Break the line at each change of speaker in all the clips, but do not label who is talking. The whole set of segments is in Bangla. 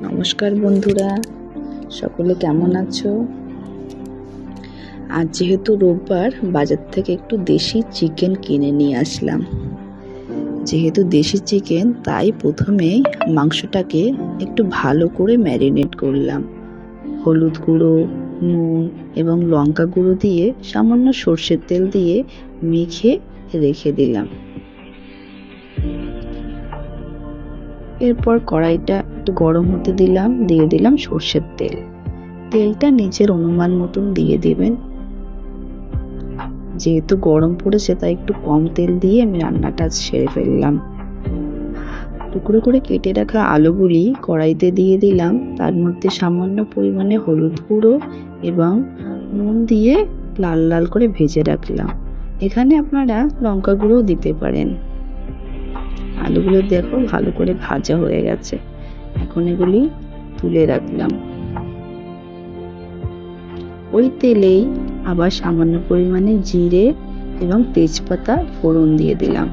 নমস্কার বন্ধুরা, সকলে কেমন আছো? আজ যেহেতু রোববার, বাজার থেকে একটু দেশি চিকেন কিনে নিয়ে আসলাম। যেহেতু দেশি চিকেন, তাই প্রথমে মাংসটাকে একটু ভালো করে ম্যারিনেট করলাম। হলুদ গুঁড়ো, নুন এবং লঙ্কা গুঁড়ো দিয়ে সামান্য সর্ষের তেল দিয়ে মেখে রেখে দিলাম। এরপর কড়াইটা একটু গরম হতে দিলাম, দিয়ে দিলাম সর্ষের তেল। তেলটা নিজের অনুমান মতন দিয়ে দেবেন। যেহেতু গরম পড়েছে, তাই একটু কম তেল দিয়ে আমি রান্নাটা সেরে ফেললাম। টুকরো করে কেটে রাখা আলুগুলি কড়াইতে দিয়ে দিলাম। তার মধ্যে সামান্য পরিমাণে হলুদ গুঁড়ো এবং নুন দিয়ে লাল লাল করে ভেজে রাখলাম। এখানে আপনারা লঙ্কা গুঁড়োও দিতে পারেন। আলুগুলো দেখো, ভালো করে ভাজা হয়ে গেছে। এখন এগুলি তুলে রাখলাম। ওই তেলেই আবার সামান্য পরিমাণে জিরে এবং তেজপাতা ফোড়ন দিয়ে দিলাম।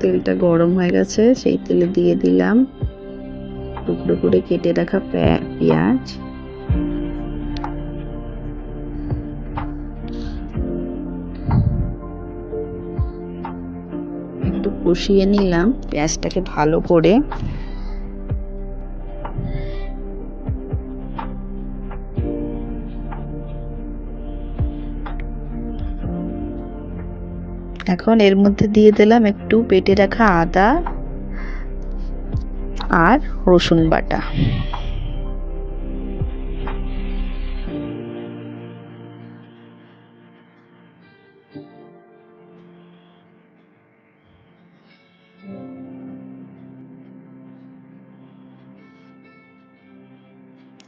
তেলটা গরম হয়ে গেছে, সেই তেলে দিয়ে দিলাম। টুকরো করে কেটে রাখা পেঁয়াজ। একটু কষিয়ে নিলাম পেঁয়াজটাকে ভালো করে। এখন এর মধ্যে দিয়ে দিলাম একটু পেটে রাখা আদা। আর রসুন বাটা।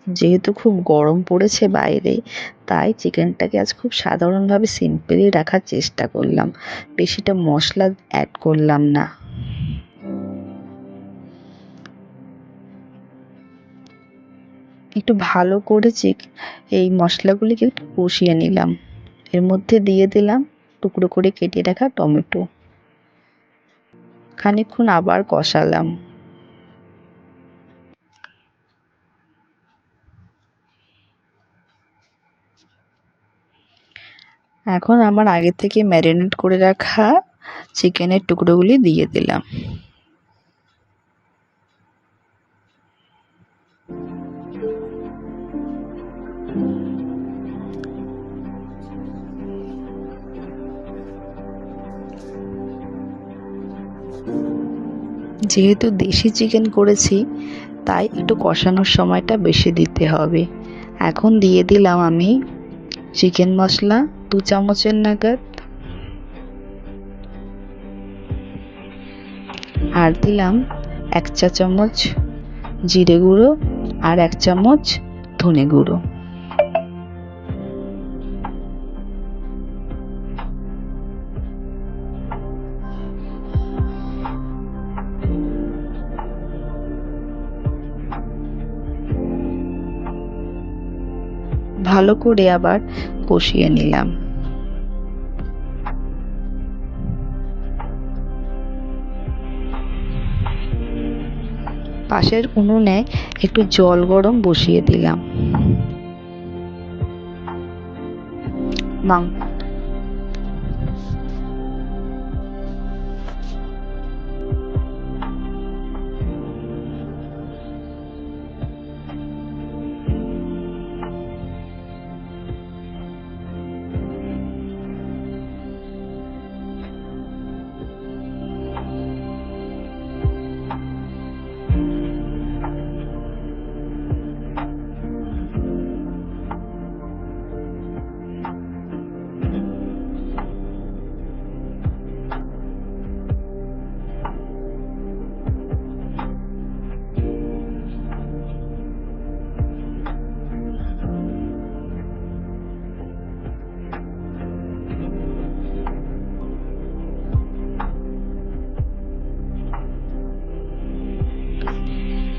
যেহেতু খুব গরম পড়েছে বাইরে, তাই চিকেনটাকে আজ খুব সাধারণভাবে সিম্পলি রাখার চেষ্টা করলাম। বেশিটা মশলা অ্যাড করলাম না। একটু ভালো করে চিক এই মশলাগুলিকে একটু কষিয়ে নিলাম। এর মধ্যে দিয়ে দিলাম টুকরো করে কেটে রাখা টমেটো। খানিকক্ষণ আবার কষালাম। এখন আমার আগে থেকে ম্যারিনেট করে রাখা চিকেনের টুকরোগুলি দিয়ে দিলাম। যেহেতু দেশি চিকেন করেছি, তাই একটু কষানোর সময়টা বেশি দিতে হবে। এখন দিয়ে দিলাম আমি চিকেন মশলা, দু চামচের নাগাদ। আর দিলাম এক চা চামচ জিরে গুঁড়ো আর এক চামচ ধনে গুঁড়ো। ভালো করে আবার কষিয়ে নিলাম। পাশের উনুনে একটু জল গরম বসিয়ে দিলাম। মাং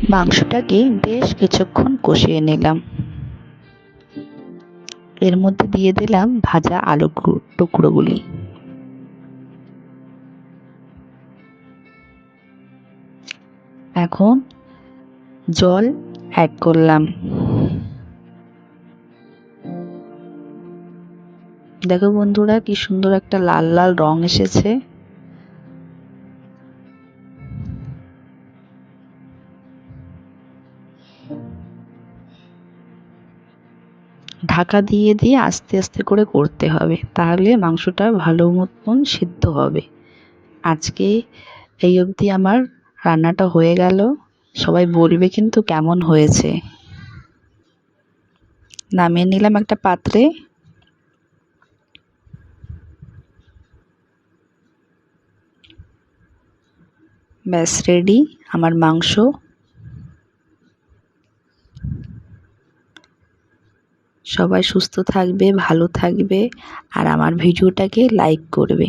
মাংসটাকে বেশ কিছুক্ষণ কষিয়ে নিলাম। এর মধ্যে দিয়ে দিলাম ভাজা আলু টুকরোগুলি। এখন জল অ্যাড করলাম। দেখো বন্ধুরা, কি সুন্দর একটা লাল লাল রং এসেছে। ঢাকা দিয়ে দিয়ে আস্তে আস্তে করে করতে হবে। তাহলে মাংসটা ভালো মতন সিদ্ধ হবে। আজকে এই অবধি আমার রান্নাটা হয়ে গেল। সবাই বলবে কিন্তু কেমন হয়েছে। নামিয়ে নিলাম একটা পাত্রে। ব্যাস রেডি আমার মাংস সবাই সুস্থ থাকবে ভালো থাকবে আর আমার ভিডিওটাকে লাইক করবে।